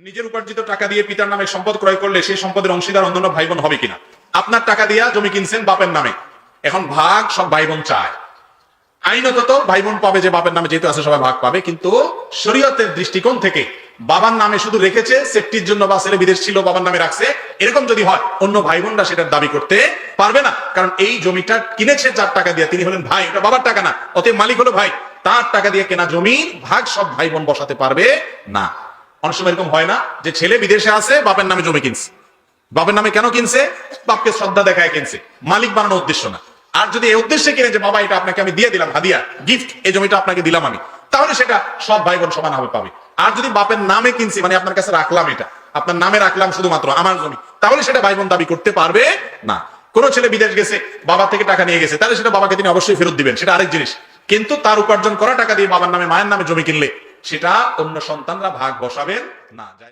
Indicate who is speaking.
Speaker 1: নিজের উপার্জিত টাকা দিয়ে পিতার নামে সম্পদ ক্রয় করলে সেই সম্পদের অংশীদার অন্যান্য ভাই বোন হবে কিনা? আপনার টাকা দিয়া জমি কিনছেন বাপের নামে। এখন ভাগ সব ভাই বোন চায়। আইনত তো ভাই বোন পাবে যে বাপের নামে, যেহেতু আছে সবাই ভাগ পাবে, কিন্তু শরীয়তের দৃষ্টিকোণ থেকে বাবার নামে শুধু রেখেছে, সেফটির জন্য বা ছেলে বিদেশ ছিল, বাবার নামে রাখছে, এরকম যদি হয়, অন্য ভাই বোনরা সেটার দাবি করতে পারবে না। কারণ এই জমিটা কিনেছে যার টাকা দিয়ে, তিনি হলেন ভাই, এটা বাবার টাকা না, অতএব মালিক হলো ভাই। তার টাকা দিয়ে কেনা জমি ভাগ সব ভাই বোন বসাতে পারবে না। অনেক সময় এরকম হয় না যে ছেলে বিদেশে আছে, বাপের নামে জমি কিনছে। বাপের নামে কেন কিনছে? বাপকে শ্রদ্ধা দেখায় কিনছে। মালিক বানানোর উদ্দেশ্য না। আর যদি এই উদ্দেশ্যে কিনে যে, বাবা, এটা আপনাকে আমি দিয়ে দিলাম, হাদিয়া গিফট এই জমিটা আপনাকে দিলাম আমি, তাহলে সেটা সব ভাই বোন সমান হবে পাবে। আর যদি বাপের নামে কিনছি মানে আপনার কাছে রাখলাম এটা, আপনার নামে রাখলাম শুধুমাত্র আমার জমি, তাহলে সেটা ভাই বোন দাবি করতে পারবে না। কোন ছেলে বিদেশ গেছে বাবা থেকে টাকা নিয়ে গেছে, তাহলে সেটা বাবাকে তিনি অবশ্যই ফেরত দিবেন, সেটা আরেক জিনিস। কিন্তু তার উপার্জন করা টাকা দিয়ে বাবার নামে, মায়ের নামে জমি কিনলে সেটা অন্য সন্তানরা ভাগ বসাবেন না